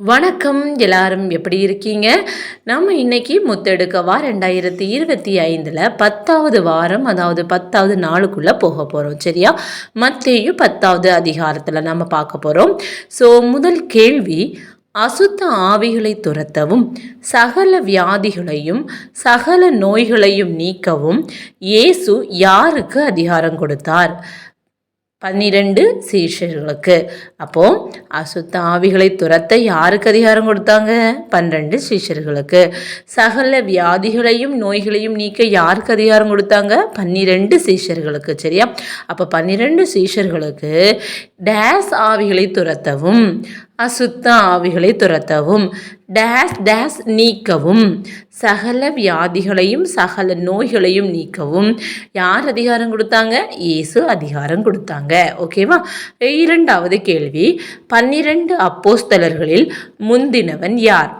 வணக்கம். எல்லாரும் எப்படி இருக்கீங்க? நம்ம இன்னைக்கு முத்தெடுக்கவா ரெண்டாயிரத்தி இருபத்தி ஐந்தில் பத்தாவது வாரம் அதாவது பத்தாவது நாளுக்குள்ளே போக போகிறோம் சரியா? மத்தேயும் பத்தாவது அதிகாரத்தில் நம்ம பார்க்க போகிறோம் ஸோ முதல் கேள்வி அசுத்த ஆவிகளை துரத்தவும் சகல வியாதிகளையும் சகல நோய்களையும் நீக்கவும் இயேசு யாருக்கு அதிகாரம் கொடுத்தார்? பன்னிரண்டு சீஷர்களுக்கு. அப்போ அசுத்த ஆவிகளை துரத்த யாருக்கு அதிகாரம் கொடுத்தாங்க? பன்னிரண்டு சீஷர்களுக்கு. சகல வியாதிகளையும் நோய்களையும் நீக்க யாருக்கு அதிகாரம் கொடுத்தாங்க? பன்னிரெண்டு சீஷர்களுக்கு சரியா? அப்போ பன்னிரெண்டு சீஷர்களுக்கு டேஸ் ஆவிகளை துரத்தவும் அசுத்த ஆவிகளை துரத்தவும் டேஸ் டேஸ் நீக்கவும் சகல வியாதிகளையும் சகல நோய்களையும் நீக்கவும். யார் அதிகாரம் கொடுத்தாங்க? இயேசு அதிகாரம் கொடுத்தாங்க. ஓகேவா இரண்டாவது கேள்வி பன்னிரண்டு அப்போஸ்தலர்களில் முந்தினவன் யார்?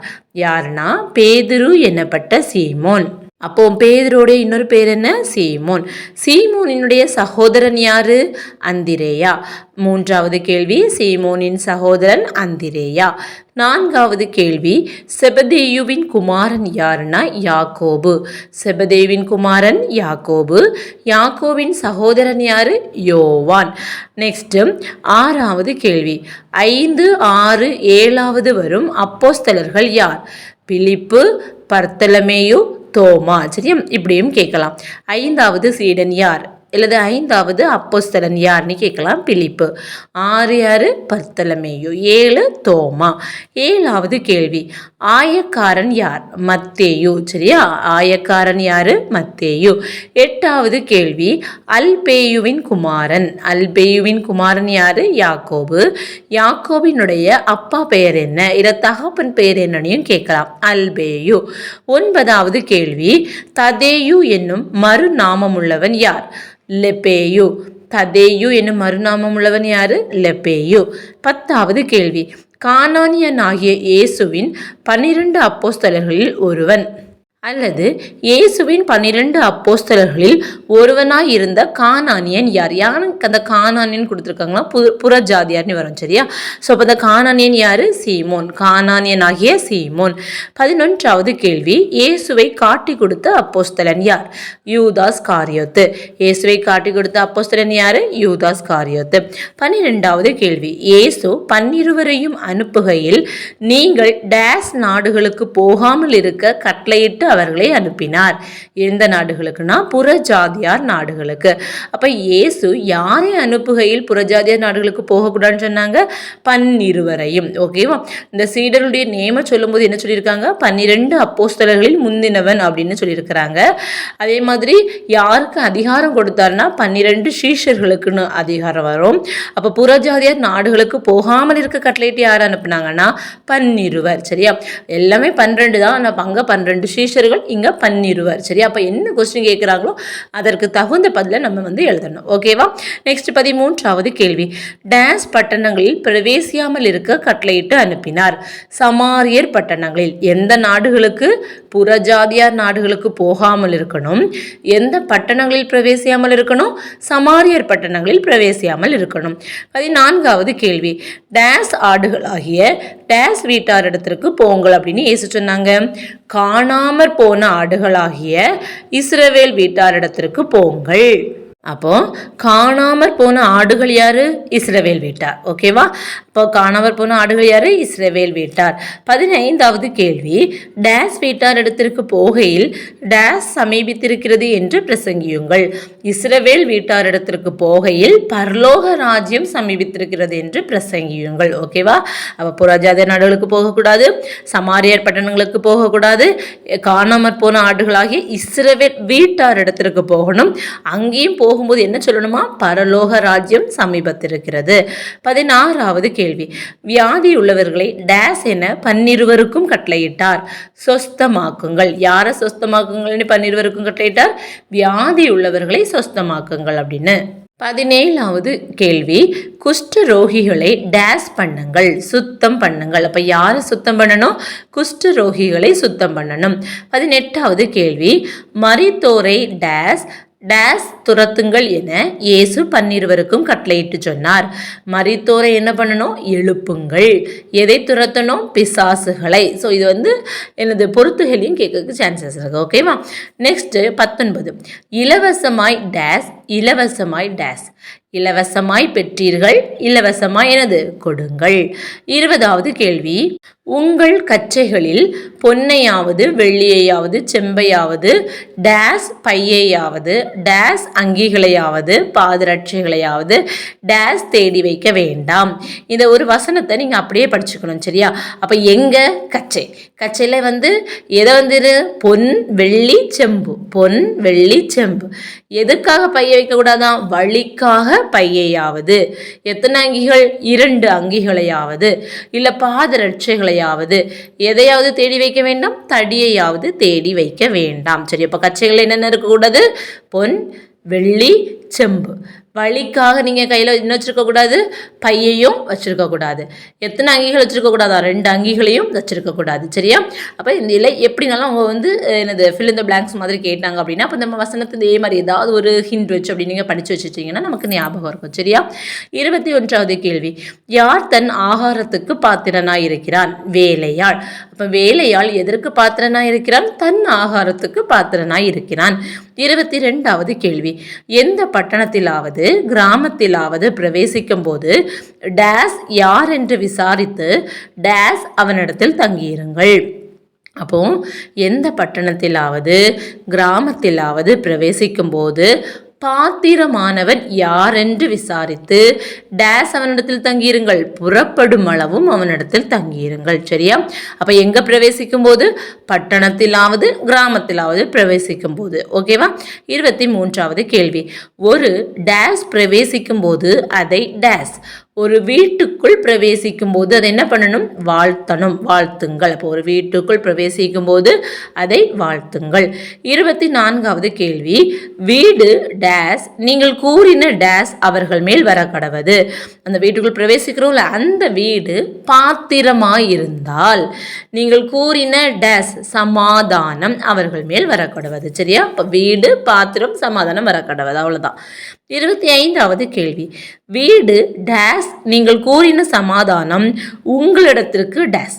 யாருன்னா பேதுரு எனப்பட்ட சீமோன். அப்போ பேதரோடைய இன்னொரு பேர் என்ன? சீமோன். சீமோனினுடைய சகோதரன் யாரு? அந்திரேயா. மூன்றாவது கேள்வி சீமோனின் சகோதரன் அந்திரேயா. நான்காவது கேள்வி செபதேயுவின் குமாரன் யாருன்னா? யாக்கோபு. செபதேவின் குமாரன் யாக்கோபு. யாக்கோவின் சகோதரன் யாரு? யோவான். நெக்ஸ்ட்டு ஆறாவது கேள்வி ஐந்து ஆறு ஏழாவது வரும் அப்போஸ்தலர்கள் யார்? பிலிப்பு பர்த்தலமேயு தோமா சரியா இப்படியும் கேட்கலாம். ஐந்தாவது சீடன் யார்? அல்லது ஐந்தாவது அப்போஸ்தலன் யாருன்னு கேட்கலாம். பிலிப்பு. ஆறு யாரு பர்த்தலமேயோ. ஏழு தோமா. ஏழாவது கேள்வி. ஆயக்காரன் யார்? மத்தேயு. சரியா? ஆயக்காரன் யாரு? மத்தேயு. எட்டாவது கேள்வி. அல்பேயுவின் குமாரன். அல்பேயுவின் குமாரன் யாரு? யாக்கோபு. யாக்கோபினுடைய அப்பா பெயர் என்ன? இத தகப்பன் பெயர் என்னன்னு கேட்கலாம். அல்பேயு. ஒன்பதாவது கேள்வி. ததேயு என்னும் மறுநாமமுள்ளவன் யார்? லெபேயு ததேயு என்னும் மறுநாமம் உள்ளவன் யாரு? லெபேயு பத்தாவது கேள்வி. கானானியன் ஆகிய இயேசுவின் பன்னிரண்டு அப்போஸ்தலர்களில் ஒருவன். அல்லது இயேசுவின் பன்னிரண்டு அப்போஸ்தலர்களில் ஒருவனாய் இருந்த கானானியன் யார்? யாருக்கு அந்த கானானியன் கொடுத்துருக்காங்களா? பு புறஜாதியார்னு வரும் சரியா? ஸோ அப்போ அந்த கானானியன் யார்? சீமோன். கானானியன் ஆகிய சீமோன். பதினொன்றாவது கேள்வி. இயேசுவை காட்டி கொடுத்த அப்போஸ்தலன் யார்? யூதாஸ் காரியோத்து. இயேசுவை காட்டி கொடுத்த அப்போஸ்தலன் யார்? யூதாஸ் காரியோத்து. பன்னிரெண்டாவது கேள்வி. இயேசு பன்னிருவரையும் அனுப்புகையில் நீங்கள் டேஸ் நாடுகளுக்கு போகாமல் இருக்க கட்டளையிட்டு அவர்களை அனுப்பினார். எந்த நாடுகளுக்குன்னா புறஜாதியார் நாடுகளுக்கு. அப்போ இயேசு யாரை அனுப்புகையில் புறஜாதியார் நாடுகளுக்கு போகக்கூடாதுன்னு சொன்னாங்க? பன்னிருவரையும். ஓகேவா இந்த சீடருடைய நேம சொல்லும்போது என்ன சொல்லியிருக்காங்க? பன்னிரெண்டு அப்போஸ்தலர்களில் முந்தினவன் அப்படின்னு சொல்லியிருக்கிறாங்க. அதே மாதிரி யாருக்கு அதிகாரம் கொடுத்தாருன்னா பன்னிரெண்டு சீஷர்களுக்குன்னு அதிகாரம் வரும். அப்போ புறஜாதியார் நாடுகளுக்கு போகாமல் இருக்க கட்லைட்டு யார் அனுப்புனாங்கன்னா? பன்னிருவர். சரியா? எல்லாமே பன்னிரெண்டு தான். ஆனால் அங்கே பன்னிரெண்டு சீஷர்கள் இங்கே பண்ணிடுவார் சரியா? அப்போ என்ன கொஸ்டின் கேட்குறாங்களோ அதற்கு தகுந்த பதிலை நம்ம வந்து எழுதணும். ஓகேவா நெக்ஸ்ட் பதிமூன்றாவது கேள்வி. டேஸ் பட்டணங்களில் பிரவேசியாமல் இருக்க கட்டளையிட்டு அனுப்பினார். சமாரியர் பட்டணங்களில் எந்த நாடுகளுக்கு? புறஜாதியார் நாடுகளுக்கு போகாமல் இருக்கணும். எந்த பட்டணங்களில் பிரவேசியாமல் இருக்கணும்? சமாரியர் பட்டணங்களில் பிரவேசியாமல் இருக்கணும். பதினான்காவது கேள்வி. டேஸ் ஆடுகளாகிய டேஸ் வீட்டாரிடத்திற்கு போங்கள் அப்படின்னு ஏசு சொன்னாங்க. காணாமற் போன ஆடுகளாகிய இஸ்ரவேல் வீட்டாரிடத்திற்கு போங்கள். அப்போ காணாமற் போன ஆடுகள் யாரு? இஸ்ரவேல் வீட்டார். ஓகேவா? அப்போ காணாமற் போன ஆடுகள் யாரு இஸ்ரவேல் வீட்டார். பதினைந்தாவது கேள்வி டேஸ் வீட்டார் இடத்திற்கு போகையில் டேஸ் சமீபித்திருக்கிறது என்று பிரசங்கியுங்கள். இஸ்ரவேல் வீட்டார் இடத்திற்கு போகையில் பரலோக ராஜ்யம் சமீபித்திருக்கிறது என்று பிரசங்கியுங்கள். ஓகேவா அப்போ புறஜாத நாடுகளுக்கு போகக்கூடாது சமாரியர் பட்டணங்களுக்கு போகக்கூடாது காணாமற் போன ஆடுகளாகிய இஸ்ரவேல் வீட்டார் இடத்திற்கு போகணும். அங்கேயும் போகும்போது என்ன சொல்லணுமா? பரலோக ராஜ்யம் சமீபத்திருக்கிறது. பதினாறாவது கேள்வி. வியாதி உள்ளவர்களை டேஸ் என பன்னிருவருக்கும் கட்டளையிட்டார். சொஸ்தமாக்குங்கள். யாரை சொஸ்தமாக்குங்கள்னு பன்னிருவருக்கும் கட்டளையிட்டார்? வியாதி உள்ளவர்களை சொஸ்தமாக்குங்கள் அப்படின்னு. பதினேழாவது கேள்வி. குஷ்ட ரோகிகளை டேஸ் பண்ணுங்கள். சுத்தம் பண்ணுங்கள். அப்போ யாரை சுத்தம் பண்ணணும்? குஷ்ட ரோகிகளை சுத்தம் பண்ணணும். பதினெட்டாவது கேள்வி. மரித்தோரை டேஸ் டேஸ் துரத்துங்கள் என இயேசு பன்னிருவருக்கும் கட்டளையிட்டு சொன்னார். மறித்தோரை என்ன பண்ணணும்? எழுப்புங்கள். எதை துரத்தணும்? பிசாசுகளை. ஸோ இது வந்து எனது பொறுத்துகளையும் கேட்கறதுக்கு சான்சஸ் இருக்கு. ஓகேவா நெக்ஸ்ட்டு பத்தொன்பது. இலவசமாய் டேஸ் இலவசமாய் டேஸ். இலவசமாய் பெற்றீர்கள் இலவசமாய் எனது கொடுங்கள். இருபதாவது கேள்வி உங்கள் கச்சைகளில் பொன்னையாவது வெள்ளியையாவது செம்பையாவது டேஸ் பையையாவது டேஸ் அங்கிகளையாவது பாதரட்சைகளையாவது டேஸ் தேடி வைக்க வேண்டாம். இந்த ஒரு வசனத்தை நீங்கள் அப்படியே படிச்சுக்கணும் சரியா? அப்போ எங்க கச்சை கச்சையில் வந்து எதை வந்து பொன் வெள்ளி செம்பு. பொன் வெள்ளி செம்பு. எதுக்காக பைய வைக்கக்கூடாதான்? வழிக்காக பையையாவது. எத்தனை அங்கிகள்? இரண்டு அங்கிகளையாவது. இல்லை பாதரட்சைகளையாவது எதையாவது தேடி வைக்க வேண்டாம்? தடியையாவது தேடி வைக்க வேண்டாம். சரி அப்போ கச்சைகள் என்னென்ன இருக்கக்கூடாது? பொன் வெள்ளி செம்பு. வழிக்காக நீங்கள் கையில் என்ன வச்சுருக்கக்கூடாது பையையும் வச்சுருக்கக்கூடாது எத்தனை அங்கிகள் வச்சுருக்கக்கூடாதா ரெண்டு அங்கிகளையும் வச்சுருக்கக்கூடாது சரியா? அப்போ இந்த இலை எப்படினாலும் அவங்க வந்து எனது என்னது ஃபில் இந்த பிளாங்க்ஸ் மாதிரி கேட்டாங்க அப்படின்னா அப்போ நம்ம வசனத்து இதே மாதிரி ஏதாவது ஒரு ஹிண்ட் வச்சு அப்படி நீங்கள் படித்து வச்சுட்டிங்கன்னா நமக்கு ஞாபகம் இருக்கும். சரியா? இருபத்தி ஒன்றாவது கேள்வி. யார் தன் ஆகாரத்துக்கு பாத்திரனாக இருக்கிறான்? வேலையாள். அப்போ வேலையாள் எதற்கு பாத்திரனாக இருக்கிறான்? தன் ஆகாரத்துக்கு பாத்திரனாக இருக்கிறான். இருபத்தி ரெண்டாவது கேள்வி. எந்த பட்டணத்திலாவது கிராமத்திலாவது பிரவேசிக்கும் போது டேஸ் யார் என்று விசாரித்து டேஸ் அவனிடத்தில் தங்கியிருங்கள். அப்போ எந்த பட்டணத்திலாவது கிராமத்திலாவது பிரவேசிக்கும் போது பாத்திரமானவன் யாரென்று விசாரித்து டேஸ் அவனிடத்தில் தங்கியிருங்கள். புறப்படும் அளவும் அவனிடத்தில் தங்கியிருங்கள். சரியா? அப்போ எங்கே பிரவேசிக்கும் போது பட்டணத்திலாவது கிராமத்திலாவது பிரவேசிக்கும் போது ஓகேவா? இருபத்தி மூன்றாவது கேள்வி. ஒரு டேஸ் பிரவேசிக்கும் போது அதை டேஸ் ஒரு வீட்டுக்குள் பிரவேசிக்கும் போது அதை என்ன பண்ணணும்? வாழ்த்தணும் வாழ்த்துங்கள். அப்போ ஒரு வீட்டுக்குள் பிரவேசிக்கும் போது அதை வாழ்த்துங்கள். இருபத்தி நான்காவது கேள்வி. வீடு டேஸ் நீங்கள் கூறின டேஸ் அவர்கள் மேல் வர கடவது அந்த வீட்டுக்குள் பிரவேசிக்கிறோம்ல அந்த வீடு பாத்திரமாயிருந்தால் நீங்கள் கூறின டேஸ் சமாதானம் அவர்கள் மேல் வரக்கடவது. சரியா? இப்போ வீடு பாத்திரம் சமாதானம் வரக்கடவது. அவ்வளோதான் இருபத்தி ஐந்தாவது கேள்வி. வீடு டேஸ் நீங்கள் கூறின சமாதானம் உங்களிடத்திற்கு டேஸ்.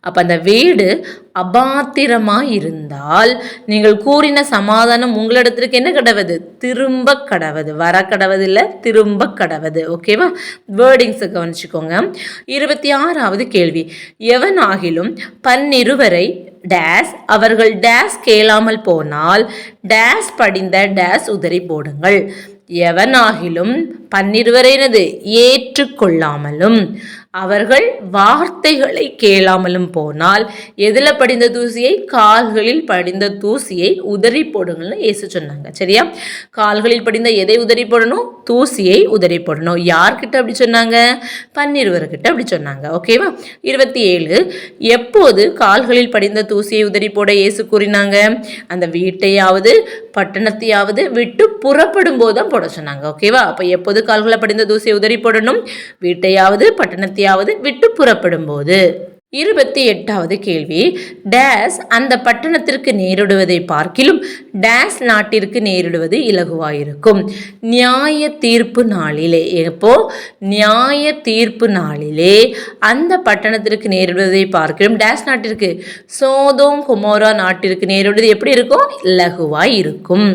அப்போ அந்த வீடு அபாத்திரமாக இருந்தால் நீங்கள் கூறின சமாதானம் உங்களிடத்திற்கு என்ன கடவுது? திரும்ப கடவுது. வர கடவுது இல்லை திரும்ப கடவுது. ஓகேவா வேர்டிங்ஸை கவனிச்சுக்கோங்க. இருபத்தி ஆறாவது கேள்வி. எவனாகிலும் பன்னிருவரை டேஸ் அவர்கள் டேஸ் கேளாமல் போனால் டேஸ் படிந்த டேஸ் உதறி போடுங்கள். எவனாகிலும் பன்னிருவரைனது ஏற்றுக்கொள்ளாமலும் அவர்கள் வார்த்தைகளை கேளாமலும் போனால் எதில் படிந்த தூசியை? கால்களில் படிந்த தூசியை உதறி போடுங்கள்னு ஏசு சொன்னாங்க. சரியா? கால்களில் படிந்த எதை உதறி போடணும்? தூசியை உதறி போடணும். யார்கிட்ட அப்படி சொன்னாங்க? பன்னிருவர்கிட்ட அப்படி சொன்னாங்க. ஓகேவா இருபத்தி ஏழு எப்போது கால்களில் படிந்த தூசியை உதறி போட இயேசு கூறினாங்க? அந்த வீட்டையாவது பட்டணத்தையாவது விட்டு புறப்படும் போது தான் போட சொன்னாங்க. ஓகேவா அப்போ எப்போது கால்களை படிந்த தூசியை உதறி போடணும்? வீட்டையாவது பட்டணத்தை பட்டணத்தையாவது விட்டு புறப்படும் போது இருபத்தி எட்டாவது கேள்வி. டேஸ் அந்த பட்டணத்திற்கு நேரிடுவதை பார்க்கிலும் டேஸ் நாட்டிற்கு நேரிடுவது இலகுவாயிருக்கும். நியாய தீர்ப்பு நாளிலே எப்போ? நியாய தீர்ப்பு நாளிலே அந்த பட்டணத்திற்கு நேரிடுவதை பார்க்கிலும் டேஸ் நாட்டிற்கு சோதோம் குமோரா நாட்டிற்கு நேரிடுவது எப்படி இருக்கும்? இலகுவாய் இருக்கும்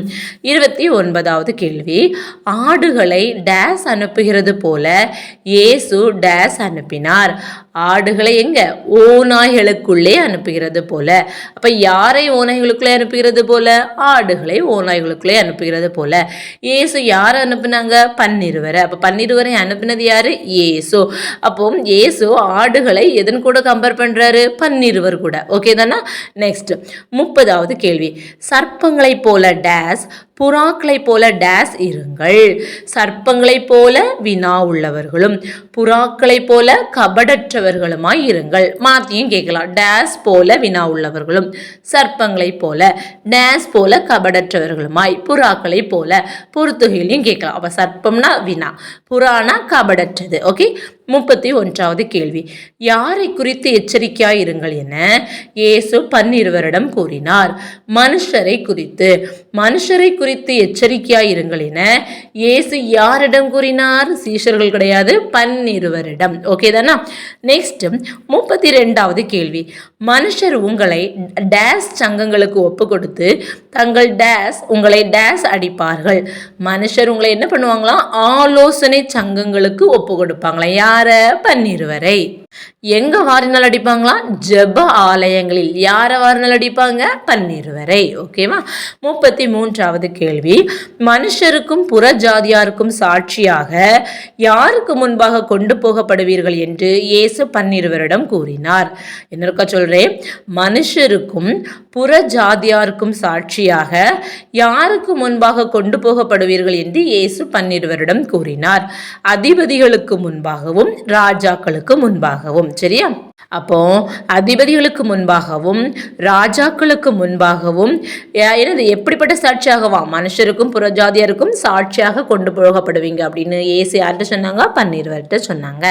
இருபத்தி ஒன்பதாவது கேள்வி. ஆடுகளை டேஸ் அனுப்புகிறது போல இயேசு டேஸ் அனுப்பினார். ஆடுகளை எங்க? ஓநாய்களுக்குள்ளே அனுப்புகிறது போல. அப்ப யாரை ஓநாய்களுக்குள்ளே அனுப்புகிறது போல? ஆடுகளை ஓநாய்களுக்குள்ளே அனுப்புகிறது போல. ஏசு யாரை அனுப்புனாங்க? பன்னிருவரை. அப்ப பன்னிருவரை அனுப்புனது யாரு? ஏசு அப்போ ஏசு ஆடுகளை எதன் கூட கம்பேர் பண்றாரு? பன்னிருவர் கூட. ஓகே தானே? நெக்ஸ்ட் முப்பதாவது கேள்வி. சர்ப்பங்களைப் போல டேஸ் புறாக்களைப் போல டேஸ் இருங்கள். சர்ப்பங்களைப் போல வினா உள்ளவர்களும் புறாக்களைப் போல உள்ளவர்களுமாய் இருங்கள். மாத்தியும் கேட்கலாம். டேஸ் போல வினா உள்ளவர்களும் சர்ப்பங்களைப் போல டேஸ் போல கபடற்றவர்களுமாய் புறாக்களைப் போல பொறுத்துகையிலையும் கேட்கலாம். அப்போ சர்ப்பம்னா வினா புறானா கபடற்றது ஓகே முப்பத்தி ஒன்றாவது கேள்வி. யாரை குறித்து எச்சரிக்கையாய் இருங்கள் என இயேசு பன்னிருவரிடம் கூறினார். மனுஷரை குறித்து. மனுஷரை குறித்து எச்சரிக்கையாய் இருங்கள் என இயேசு யாரிடம் கூறினார்? சீஷர்கள் கிடையாது பன்னிருவரிடம். ஓகே தானா? நெக்ஸ்ட் முப்பத்தி ரெண்டாவது கேள்வி. மனுஷர் உங்களை டேஸ் சங்கங்களுக்கு ஒப்பு கொடுத்து தங்கள் டேஸ் உங்களை டேஸ் அடிப்பார்கள். மனுஷர் உங்களை என்ன பண்ணுவாங்களாம் ஆலோசனை சங்கங்களுக்கு ஒப்பு கொடுப்பாங்களா யார பன்னிருவரை. எங்க வாரினால் அடிப்பாங்களா? ஜெப ஆலயங்களில். யாரை வாரினால் அடிப்பாங்க? பன்னிருவரை. ஓகேவா? முப்பத்தி மூன்றாவது கேள்வி. மனுஷருக்கும் புற ஜாதியாருக்கும் சாட்சியாக யாருக்கு முன்பாக கொண்டு போகப்படுவீர்கள் என்று இயேசு பன்னிருவரிடம் கூறினார். என்ன இருக்கா சொல்றேன்? மனுஷருக்கும் புற ஜாதியாருக்கும் சாட்சியாக யாருக்கு முன்பாக கொண்டு போகப்படுவீர்கள் என்று இயேசு பன்னிருவரிடம் கூறினார். அதிபதிகளுக்கு முன்பாகவும் ராஜாக்களுக்கு முன்பாகவும் சரியா? அப்போ அதிபதிகளுக்கு முன்பாகவும் ராஜாக்களுக்கு முன்பாகவும் என்னது எப்படிப்பட்ட சாட்சியாகவா? மனுஷருக்கும் புறஜாதியருக்கும் சாட்சியாக கொண்டு போகப்படுவீங்க அப்படின்னு ஏசு யார்கிட்ட சொன்னாங்க? பன்னீர்வர்கிட்ட சொன்னாங்க.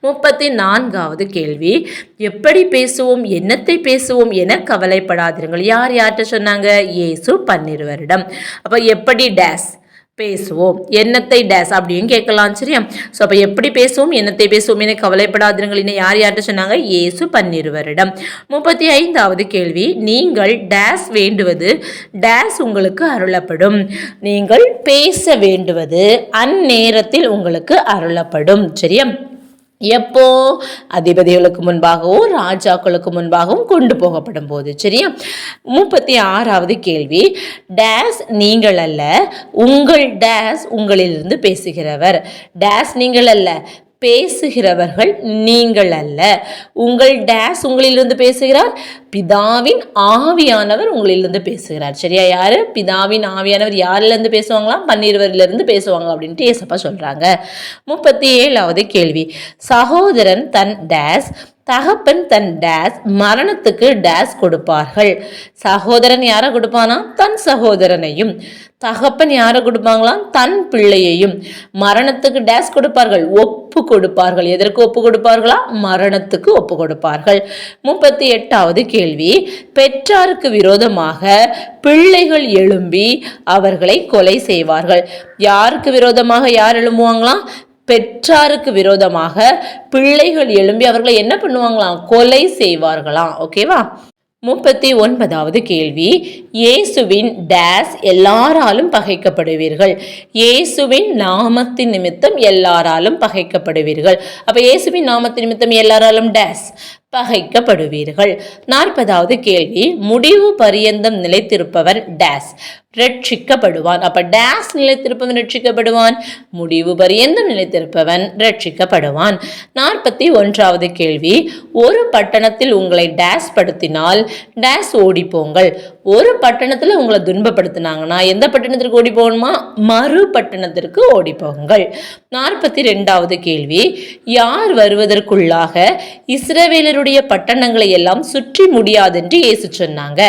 முப்பத்தி நான்காவது கேள்வி எப்படி பேசுவோம்? என்னத்தை பேசுவோம்? என கவலைப்படாதிருங்கள் யார் யார்கிட்ட சொன்னாங்க? ஏசு பன்னீர்வரிடம். அப்போ எப்படி டேஸ்? பேசுவோம். என்னத்தை டேஸ்? அப்படின்னு கேட்கலாம் சரியா? ஸோ அப்போ எப்படி பேசுவோம்? என்னத்தை பேசுவோம்? என கவலைப்படாதிருங்கள் இன்னும் யார் யார்கிட்ட சொன்னாங்க? ஏசு பன்னிருவரிடம். முப்பத்தி ஐந்தாவது கேள்வி. நீங்கள் டேஸ் வேண்டுவது டேஸ் உங்களுக்கு அருளப்படும். நீங்கள் பேச வேண்டுவது அந்நேரத்தில் உங்களுக்கு அருளப்படும். சரியா? எப்போ? அதிபதிகளுக்கு முன்பாகவும் ராஜாக்களுக்கு முன்பாகவும் கொண்டு போகப்படும் போது சரியா? முப்பத்தி ஆறாவது கேள்வி. டேஸ் நீங்கள் அல்ல உங்கள் டேஸ் உங்களிலிருந்து பேசுகிறவர். டேஸ் நீங்கள் அல்ல பேசுகிறவர்கள் நீங்கள் அல்ல. உங்கள் டேஸ் உங்களிலிருந்து பேசுகிறார் பிதாவின் ஆவியானவர் உங்களிலிருந்து பேசுகிறார். சரியா யாரு? பிதாவின் ஆவியானவர் யாரிலிருந்து பேசுவாங்களாம்? பன்னிருவரிலிருந்து பேசுவாங்க அப்படின்ட்டு ஏசப்பா சொல்றாங்க. முப்பத்தி ஏழாவது கேள்வி. சகோதரன் தன் டேஸ் தகப்பன் தன் டேஸ் மரணத்துக்கு டேஸ் கொடுப்பார்கள். சகோதரன் யாரை கொடுப்பானா? தன் சகோதரனையும். தகப்பன் யாரை கொடுப்பாங்களாம்? தன் பிள்ளையையும். மரணத்துக்கு டேஸ் கொடுப்பார்கள். ஒப்பு கொடுப்பார்கள். எதற்கு ஒப்பு கொடுப்பார்களா? மரணத்துக்கு ஒப்பு கொடுப்பார்கள். முப்பத்தி எட்டாவது கேள்வி. பெற்றாருக்கு விரோதமாக பிள்ளைகள் எழும்பி அவர்களை கொலை செய்வார்கள். யாருக்கு விரோதமாக யார் எழும்புவாங்களாம்? பெற்றாருக்கு விரோதமாக பிள்ளைகள் எழும்பி அவர்களை என்ன பண்ணுவாங்களாம்? கொலை செய்வார்களாம். ஓகேவா முப்பத்தி ஒன்பதாவது கேள்வி. இயேசுவின் டேஸ் எல்லாராலும் பகைக்கப்படுவீர்கள். இயேசுவின் நாமத்தின் நிமித்தம் எல்லாராலும் பகைக்கப்படுவீர்கள். அப்ப இயேசுவின் நாமத்தின் நிமித்தம் எல்லாராலும் டேஸ். பகைக்கப்படுவீர்கள். நாற்பதாவது கேள்வி. முடிவு பரியந்தம் நிலைத்திருப்பவன் டேஸ். ரட்சிக்கப்படுவான். அப்ப டேஸ் நிலைத்திருப்பவன் ரட்சிக்கப்படுவான். முடிவு பரியந்தம் நிலைத்திருப்பவன் ரட்சிக்கப்படுவான். நாற்பத்தி ஒன்றாவது கேள்வி. ஒரு பட்டணத்தில் உங்களை டேஸ் படுத்தினால் டேஸ் ஓடிப்போங்கள் ஒரு பட்டணத்தில் உங்களை துன்பப்படுத்தினாங்கன்னா எந்த பட்டணத்திற்கு ஓடி போகணுமா? மறு பட்டணத்திற்கு ஓடி போங்கள். நாற்பத்தி ரெண்டாவது கேள்வி. யார் வருவதற்குள்ளாக இஸ்ரவேலருடைய பட்டணங்களை எல்லாம் சுற்றி முடியாதென்று இயேசு சொன்னாங்க.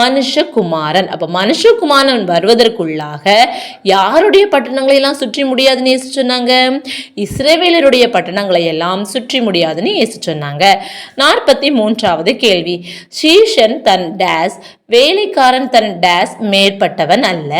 மனுஷகுமாரன். அப்ப மனுஷகுமாரன் வருவதற்குள்ளாக யாருடைய பட்டணங்களை எல்லாம் சுற்றி முடியாதுன்னு இயேசு சொன்னாங்க? இஸ்ரேவேலருடைய பட்டணங்களை எல்லாம் சுற்றி முடியாதுன்னு இயேசு சொன்னாங்க. நாற்பத்தி மூன்றாவது கேள்வி. சீஷன் தன் டேஸ் வேலைக்காரன் தன் டேஸ் மேற்பட்டவன் அல்ல.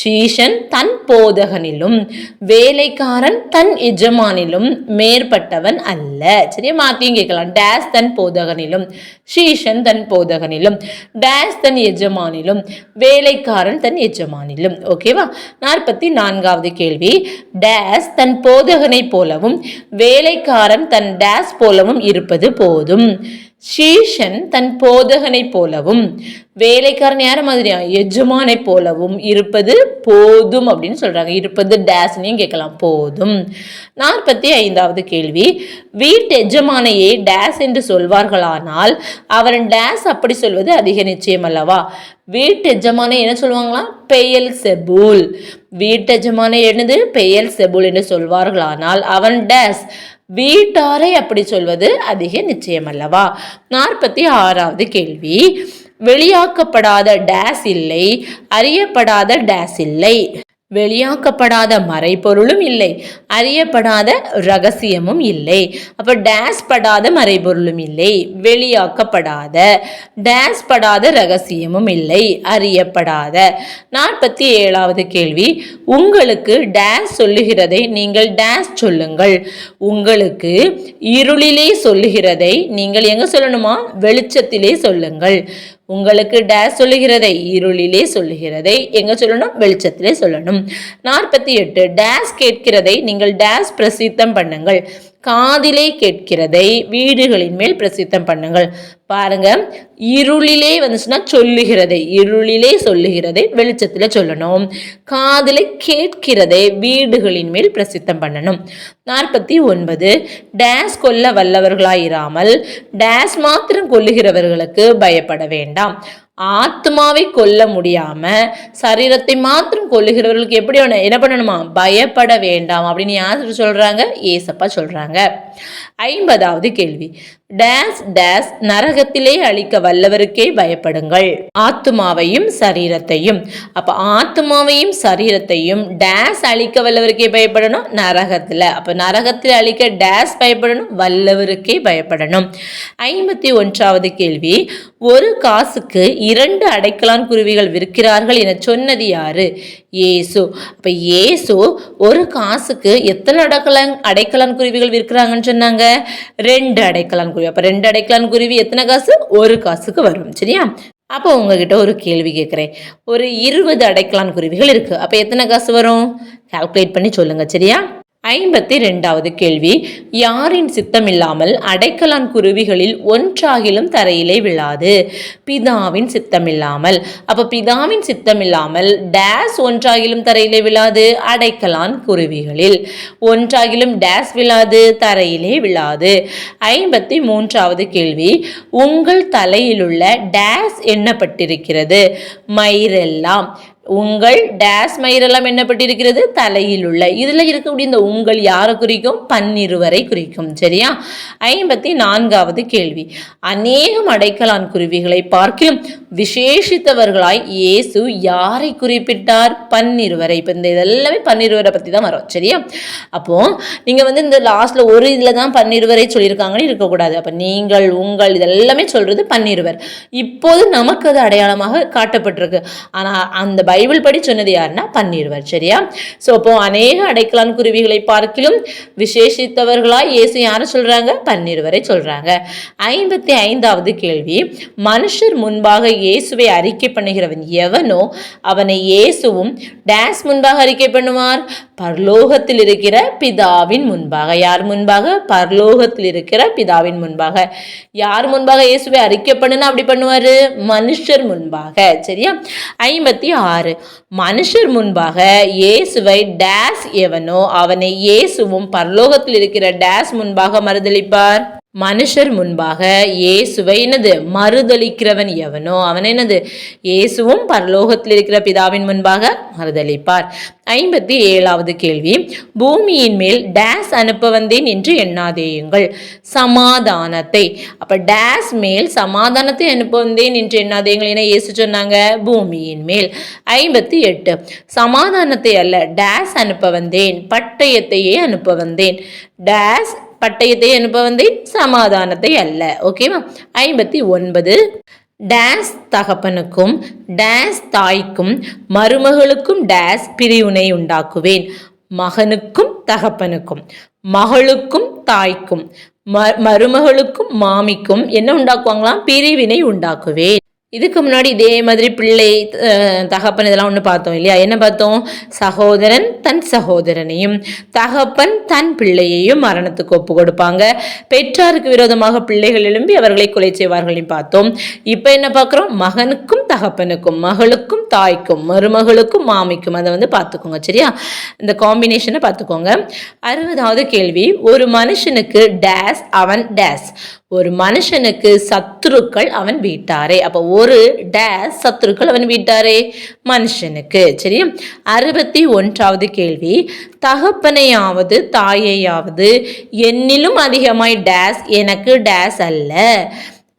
சீஷன் தன் போதகனிலும் வேலைக்காரன் தன் எஜமானிலும் மேற்பட்டவன் அல்ல. சரியா? மாத்தியும் கேட்கலாம். டேஸ் தன் போதகனிலும் சீஷன் தன் போதகனிலும் டேஸ் தன் எஜமானிலும் வேலைக்காரன் தன் எஜமானிலும். ஓகேவா நாற்பத்தி நான்காவது கேள்வி. டேஸ் தன் போதகனை போலவும் வேலைக்காரன் தன் டேஸ் போலவும் இருப்பது போதும். சீஷன் தன் போதகனை போலவும் வேலைக்காரன் யார மாதிரியா? எஜமானை போலவும் இருப்பது போதும் அப்படின்னு சொல்றாங்க. இருப்பது டேஸ்னையும் கேட்கலாம். போதும். நாற்பத்தி ஐந்தாவது கேள்வி. வீட்டு எஜமானையே டேஸ் என்று சொல்வார்களானால் அவன் டேஸ் அப்படி சொல்வது அதிக நிச்சயம் அல்லவா? வீட்டு எஜமானை என்ன சொல்லுவாங்களாம்? பெயல் செபூல். வீட்டு எஜமானை என்னது? பெயல் செபூல் என்று சொல்வார்களானால் அவன் டேஸ் வீட்டாரை அப்படி சொல்வது அதிக நிச்சயம் அல்லவா நாற்பத்தி ஆறாவது கேள்வி. வெளியாக்கப்படாத டேஸ் இல்லை அறியப்படாத டேஸ் இல்லை. வெளியாக்கப்படாத மறைபொருளும் இல்லை. அறியப்படாத ரகசியமும் இல்லை. அப்போ டேஸ் படாத மறைபொருளும் இல்லை. வெளியாக்கப்படாத டேஸ் படாத ரகசியமும் இல்லை. அறியப்படாத. நாற்பத்தி ஏழாவது கேள்வி. உங்களுக்கு டேஸ் சொல்லுகிறதை நீங்கள் டேஸ் சொல்லுங்கள். உங்களுக்கு இருளிலே சொல்லுகிறதை நீங்கள் எங்கே சொல்லணுமா? வெளிச்சத்திலே சொல்லுங்கள். உங்களுக்கு டேஸ் சொல்லுகிறதை இருளிலே சொல்லுகிறதை எங்க சொல்லணும்? வெளிச்சத்திலே சொல்லணும். நாற்பத்தி எட்டு டேஸ் கேட்கிறதை நீங்கள் டேஸ் பிரசித்தம் பண்ணுங்கள். காதிலே கேட்கிறதை வீடுகளின் மேல் பிரசித்தம் பண்ணுங்கள். பாருங்க இருளிலே வந்துச்சுன்னா சொல்லுகிறதை இருளிலே சொல்லுகிறதை வெளிச்சத்தில் சொல்லணும். காதிலே கேட்கிறதை வீடுகளின் மேல் பிரசித்தம் பண்ணணும். நாற்பத்தி ஒன்பது டேஸ் கொல்ல வல்லவர்களாயிராமல் டேஸ் மாத்திரம் கொல்லுகிறவர்களுக்கு பயப்பட வேண்டாம். ஆத்மாவை கொல்ல முடியாம சரீரத்தை மாத்திரம் கொல்லுகிறவர்களுக்கு எப்படி வேணும்? என்ன பண்ணணுமா? பயப்பட வேண்டாம் அப்படின்னு யார் சொல்றாங்க? ஏசப்பா சொல்றாங்க. ஐம்பதாவது கேள்வி. டேஸ் டேஸ் நரகத்திலே அழிக்க வல்லவருக்கே பயப்படுங்கள். ஆத்மாவையும் சரீரத்தையும். அப்ப ஆத்மாவையும் சரீரத்தையும் டேஸ் அழிக்க வல்லவருக்கே பயப்படணும் நரகத்துல. அப்ப நரகத்தில் அழிக்க டேஸ் பயப்படணும் வல்லவருக்கே பயப்படணும். ஐம்பத்தி ஒன்றாவது கேள்வி. ஒரு காசுக்கு இரண்டு அடைக்கலான் குருவிகள் விற்கிறார்கள் என சொன்னது யாரு? ஏசு. அப்ப ஏசு ஒரு காசுக்கு எத்தனை அடைக்கலான் அடைக்கலான் குருவிகள் விற்கிறாங்கன்னு சொன்னாங்க? ரெண்டு அடைக்கலான் குருவி. அப்ப ரெண்டு அடைக்கலான் குருவி எத்தனை காசு? ஒரு காசுக்கு வரும் சரியா? அப்போ உங்ககிட்ட ஒரு கேள்வி கேட்குறேன் ஒரு இருபது அடைக்கலான் குருவிகள் இருக்கு. அப்போ எத்தனை காசு வரும்? கால்குலேட் பண்ணி சொல்லுங்க சரியா? ஐம்பத்தி ரெண்டாவது கேள்வி. யாரின் சித்தமில்லாமல் அடைக்கலான் குருவிகளில் ஒன்றாகிலும் தரையிலே விழாது. பிதாவின் சித்தமில்லாமல். அப்ப பிதாவின் சித்தமில்லாமல் டேஸ் ஒன்றாகிலும் தரையிலே விழாது அடைக்கலான் குருவிகளில். ஒன்றாகிலும் டேஸ் விழாது தரையிலே விழாது. ஐம்பத்தி மூன்றாவது கேள்வி. உங்கள் தலையிலுள்ள டேஸ் எண்ணப்பட்டிருக்கிறது மயிரெல்லாம். உங்கள் டேஸ் மயிரெல்லாம் என்னப்பட்டிருக்கிறது தலையில் உள்ள இதில் இருக்கக்கூடிய இந்த உங்கள் யாரை குறிக்கும்? பன்னிருவரை குறிக்கும். சரியா? ஐம்பத்தி நான்காவது கேள்வி. அநேகம் அடைக்கலான் குருவிகளை பார்க்கிலும் விசேஷித்தவர்களாய் இயேசு யாரை குறிப்பிட்டார்? பன்னிருவரை. இப்போ இந்த இதெல்லாமே பன்னிருவரை பற்றி தான் வரும். சரியா? அப்போ நீங்கள் வந்து இந்த லாஸ்ட்ல ஒரு இதில் தான் பன்னிருவரை சொல்லியிருக்காங்கன்னு இருக்கக்கூடாது. அப்போ நீங்கள் உங்கள் இதெல்லாமே சொல்றது பன்னிருவர். இப்போது நமக்கு அது அடையாளமாக காட்டப்பட்டிருக்கு. ஆனால் அந்த பைபிள் படி சொன்னது யாருன்னா பன்னிருவர். சரியா? ஸோ அப்போ அநேக அடைக்கலான் குருவிகளை பார்க்கிலும் விசேஷித்தவர்களாய் இயேசு யாரை சொல்றாங்க? பன்னிருவரை சொல்றாங்க. ஐம்பத்தி ஐந்தாவது கேள்வி மனுஷர் முன்பாக இயேசுவை அறிக்கை பண்ணுகிறவன் எவனோ அவனை இயேசுவும் டேஸ் முன்பாக அறிக்கை பண்ணுவார். பரலோகத்தில் இருக்கிற பிதாவின் முன்பாக. யார் முன்பாக? பரலோகத்தில் இருக்கிற பிதாவின் முன்பாக. யார் முன்பாக இயேசுவை அறிக்கை பண்ணுனா அப்படி பண்ணுவார்? மனுஷர் முன்பாக. சரியா? ஐம்பத்தி ஆறு. மனுஷர் முன்பாக இயேசுவை டேஸ் எவனோ அவனை இயேசுவும் பரலோகத்தில் இருக்கிற டேஸ் முன்பாக மறுதளிப்பார். மனுஷர் முன்பாக இயேசுவை என்னது? மறுதளிக்கிறவன் எவனோ? அவன் என்னது? இயேசுவும் பரலோகத்தில் இருக்கிற பிதாவின் முன்பாக மறுதளிப்பார் ஐம்பத்தி ஏழாவது கேள்வி. பூமியின் மேல் டேஸ் அனுப்ப வந்தேன் என்று எண்ணாதேயுங்கள். சமாதானத்தை. அப்ப டேஸ் மேல் சமாதானத்தை அனுப்ப வந்தேன் என்று எண்ணாதேயுங்கள் என இயேசு சொன்னாங்க. பூமியின் மேல். ஐம்பத்தி எட்டு. சமாதானத்தை அல்ல டேஸ் அனுப்ப வந்தேன். பட்டயத்தையே அனுப்ப வந்தேன். டேஸ் பட்டயத்தை அனுபவந்தை சமாதானத்தை அல்ல. ஓகேவா ஐம்பத்தி ஒன்பது. டேஸ் தகப்பனுக்கும் டேஸ் தாய்க்கும் மருமகளுக்கும் டேஸ் பிரிவினை உண்டாக்குவேன். மகனுக்கும் தகப்பனுக்கும் மகளுக்கும் தாய்க்கும் ம மருமகளுக்கும் மாமிக்கும் என்ன உண்டாக்குவாங்களாம்? பிரிவினை உண்டாக்குவேன். இதுக்கு முன்னாடி இதே மாதிரி பிள்ளை தகப்பன் இதெல்லாம் ஒன்று பார்த்தோம் இல்லையா? என்ன பார்த்தோம்? சகோதரன் தன் சகோதரனையும் தகப்பன் தன் பிள்ளையையும் மரணத்துக்கு ஒப்பு கொடுப்பாங்க. பெற்றாருக்கு விரோதமாக பிள்ளைகள் எழும்பி அவர்களை கொலை செய்வார்களையும் பார்த்தோம். இப்போ என்ன பார்க்குறோம்? மகனுக்கும் தகப்பனுக்கும் மகளுக்கும் தாய்க்கும் மருமகளுக்கும் மாமிக்கும் அதை வந்து பார்த்துக்கோங்க சரியா? இந்த காம்பினேஷனை பார்த்துக்கோங்க. அறுபதாவது கேள்வி ஒரு மனுஷனுக்கு டேஸ் அவன் டேஸ் ஒரு மனுஷனுக்கு சத்துருக்கள் அவன் வீட்டாரே. அப்போ ஒரு டேஸ் சத்துருக்கள் அவன் வீட்டாரே? மனுஷனுக்கு. சரியா அறுபத்தி ஒன்றாவது கேள்வி. தகப்பனையாவது தாயையாவது என்னிலும் அதிகமாய் டேஸ் எனக்கு டேஸ் அல்ல.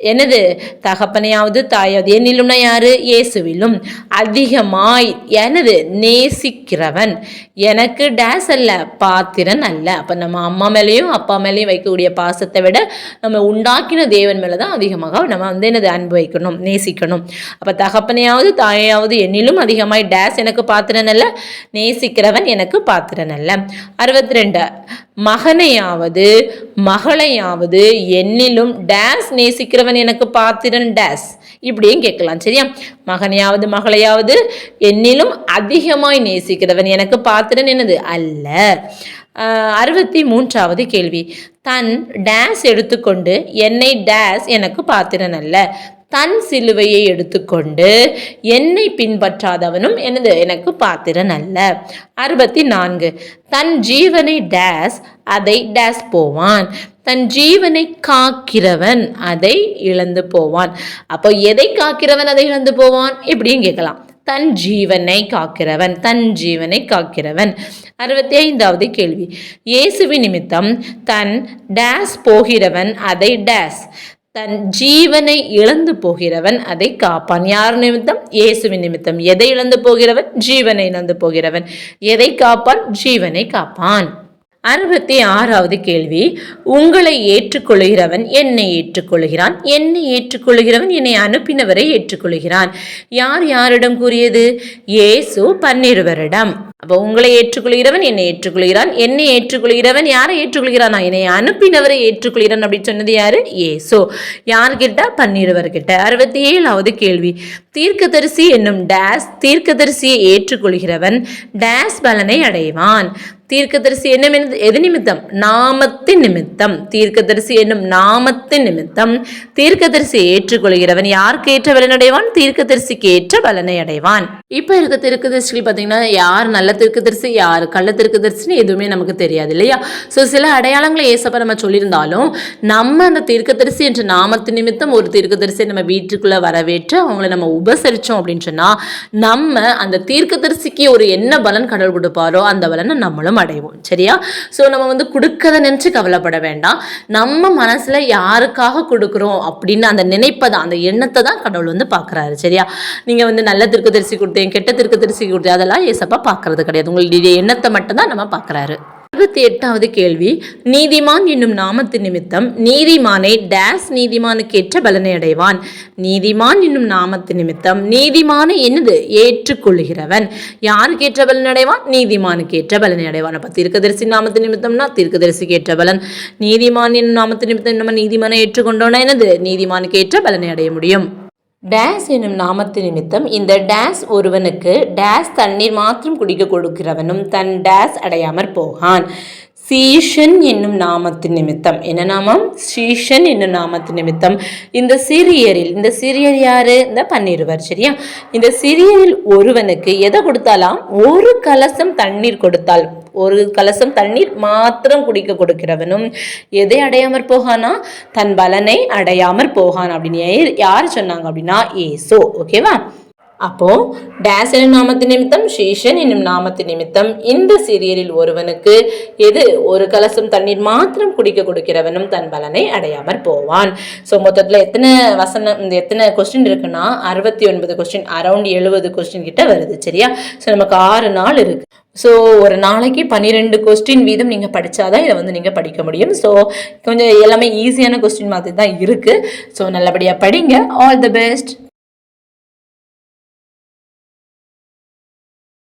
என்னது? தகப்பனையாவது தாயாவது. என்னிலும்னா யாரு? இயேசுவிலும். அதிகமாய் எனது நேசிக்கிறவன். எனக்கு டேஸ் அல்ல பாத்திரன் அல்ல. அப்போ நம்ம அம்மா மேலேயும் அப்பா மேலேயும் வைக்கக்கூடிய பாசத்தை விட நம்ம உண்டாக்கின தேவன் மேலே தான் அதிகமாக நம்ம வந்து என்னது? அன்பு வைக்கணும் நேசிக்கணும். அப்போ தகப்பனையாவது தாயாவது என்னிலும் அதிகமாய் டேஸ் எனக்கு பாத்திரன் அல்ல நேசிக்கிறவன் எனக்கு பாத்திரன் அல்ல. அறுபத்தி ரெண்டு மகனையாவது மகளையாவது என்னிலும் டேஸ் நேசிக்கிறவன் எனக்கு பாத்திரன் டேஸ் இப்படியும் கேட்கலாம் சரியா? மகனையாவது மகளையாவது என்னிலும் அதிகமாய் நேசிக்கிறவன் எனக்கு பாத்திரன் என்னது? அல்ல. அறுபத்தி மூன்றாவது கேள்வி. தன் டேஸ் எடுத்துக்கொண்டு என்னை டேஸ் எனக்கு பாத்திரன் அல்ல. தன் சிலுவையை எடுத்துக்கொண்டு என்னை பின்பற்றாதவனும் எனது எனக்கு பாத்திரன் அல்ல அறுபத்தி நான்கு தன் ஜீவனை டேஸ் அதை டேஸ் போவான். தன் ஜீவனை காக்கிறவன் அதை இழந்து போவான். அப்போ எதை காக்கிறவன் அதை இழந்து போவான்? இப்படியும் கேட்கலாம். தன் ஜீவனை காக்கிறவன் தன் ஜீவனை காக்கிறவன். அறுபத்தி ஐந்தாவது கேள்வி. இயேசுவி நிமித்தம் தன் டேஸ் போகிறவன் அதை டேஸ். தன் ஜீவனை இழந்து போகிறவன் அதை காப்பான். யார் நிமித்தம்? இயேசுவின் நிமித்தம். எதை இழந்து போகிறவன்? ஜீவனை இழந்து போகிறவன். எதை காப்பான்? ஜீவனை காப்பான். அறுபத்தி ஆறாவது கேள்வி உங்களை ஏற்றுக்கொள்கிறவன் என்னை ஏற்றுக்கொள்கிறான்? என்னை ஏற்றுக்கொள்கிறவன் என்னை அனுப்பினவரை ஏற்றுக்கொள்கிறான்? யார் யாரிடம் கூறியது? ஏசு பன்னிருவரிடம். அப்போ உங்களை ஏற்றுக்கொள்கிறவன் என்னை ஏற்றுக்கொள்கிறான்? என்னை ஏற்றுக்கொள்கிறவன் யாரை ஏற்றுக்கொள்கிறானா? என்னை அனுப்பினவரை ஏற்றுக்கொள்கிறான் அப்படின்னு சொன்னது யாரு? ஏசோ யார்கிட்ட பன்னிருவர்கிட்ட. அறுபத்தி ஏழாவது கேள்வி தீர்க்கதரிசி என்னும் டேஸ் தீர்க்கதரிசியை ஏற்றுக்கொள்கிறவன் டேஸ் பலனை அடைவான். தீர்க்கதரிசி என்ன எது நிமித்தம்? நாமத்தின் நிமித்தம். தீர்க்கதரிசி என்னும் நாமத்தின் நிமித்தம். தீர்க்கதரிசியை ஏற்றுக்கொள்கிறவன் யாருக்கு ஏற்ற பலனை அடைவான் தீர்க்கதரிசிக்கு ஏற்ற பலனை அடைவான் இப்போ இருக்க தீர்க்கதரிசிகள் பார்த்தீங்கன்னா யார் நல்ல தீர்க்கதரிசி யார் கள்ள தீர்க்கதரிசின்னு எதுவுமே நமக்கு தெரியாது இல்லையா? ஸோ சில அடையாளங்களை ஏசப்ப நம்ம சொல்லியிருந்தாலும் நம்ம அந்த தீர்க்கதரிசி என்ற நாமத்து நிமித்தம் ஒரு தீர்க்கதரிசியை நம்ம வீட்டுக்குள்ளே வரவேற்று அவங்கள நம்ம உபசரித்தோம் அப்படின்னு சொன்னால் நம்ம அந்த தீர்க்கதரிசிக்கு ஒரு என்ன பலன் கடவுள் கொடுப்பாரோ அந்த பலனை நம்மளும் அடைவோம் சரியா? ஸோ நம்ம வந்து கொடுக்கறத நினச்சி கவலைப்பட வேண்டாம். நம்ம மனசில் யாருக்காக கொடுக்குறோம் அப்படின்னு அந்த நினைப்பை தான் அந்த எண்ணத்தை தான் கடவுள் வந்து பார்க்குறாரு சரியா? நீங்கள் வந்து நல்ல திருக்கதரிசி கொடுத்தேன் கெட்ட திருக்கதரிசி கொடுத்தேன் அதெல்லாம் ஏசப்பா பார்க்கறது கிடையாது. உங்களுடைய எண்ணத்தை மட்டும்தான் நம்ம பார்க்குறாரு. அறுபத்தி எட்டாவது கேள்வி நீதிமான் என்னும் நாமத்து நிமித்தம் நீதிமானை டேஸ் நீதிமானுக்கு ஏற்ற பலனை அடைவான். நீதிமான் என்னும் நாமத்து நிமித்தம் நீதிமானை என்னது? ஏற்றுக்கொள்கிறவன் யாருக்கு ஏற்ற பலன் அடைவான்? நீதிமானுக்கு ஏற்ற பலனை அடைவான். அப்போ தீர்க்கதரிசி நாமத்து நிமித்தம்னா தீர்க்கதரிசிக்கு ஏற்ற பலன். நீதிமான் என்னும் நாமத்து நிமித்தம் நம்ம நீதிமானை ஏற்றுக்கொண்டோம்னா என்னது? நீதிமானுக்கு ஏற்ற பலனை அடைய முடியும். டேஸ் எனும் நாமத்து நிமித்தம் இந்த டேஸ் ஒருவனுக்கு டேஸ் தண்ணீர் மாத்திரம் குடிக்க கொடுக்கிறவனும் தன் டேஸ் அடையாமற் போகான். சீஷன் என்னும் நாமத்து நிமித்தம். என்ன நாமம்? சீஷன் என்னும் நாமத்து நிமித்தம். இந்த சிறியரில் இந்த சிறியர் யாரு? இந்த பன்னிருவர் சரியா? இந்த சிறியரில் ஒருவனுக்கு எதை கொடுத்தாலாம்? ஒரு கலசம் தண்ணீர் கொடுத்தால். ஒரு கலசம் தண்ணீர் மாத்திரம் குடிக்க கொடுக்கிறவனும். எதை அடையாமற் போகானா? தன் பலனை அடையாமற் போகான். அப்படின்னு யார் யார் சொன்னாங்க அப்படின்னா? ஏசோ. ஓகேவா? அப்போ டேஸ் என்னும் நாமத்து நிமித்தம் ஷீஷன் என்னும் நாமத்து நிமித்தம் இந்த சீரியலில் ஒருவனுக்கு எது ஒரு கலசம் தண்ணீர் மாத்திரம் குடிக்க கொடுக்கிறவனும் தன் பலனை அடையாமற் போவான். ஸோ மொத்தத்தில் எத்தனை வசனம் இந்த எத்தனை கொஸ்டின் இருக்குன்னா அறுபத்தி ஒன்பது கொஸ்டின் அரௌண்ட் எழுபது கொஸ்டின் கிட்ட வருது சரியா? ஸோ நமக்கு ஆறு நாள் இருக்கு. ஸோ ஒரு நாளைக்கு பன்னிரெண்டு கொஸ்டின் வீதம் நீங்கள் படித்தாதான் இதை வந்து நீங்கள் படிக்க முடியும். ஸோ கொஞ்சம் எல்லாமே ஈஸியான கொஸ்டின் மாதிரி தான் இருக்குது ஸோ நல்லபடியாக படிங்க. All the best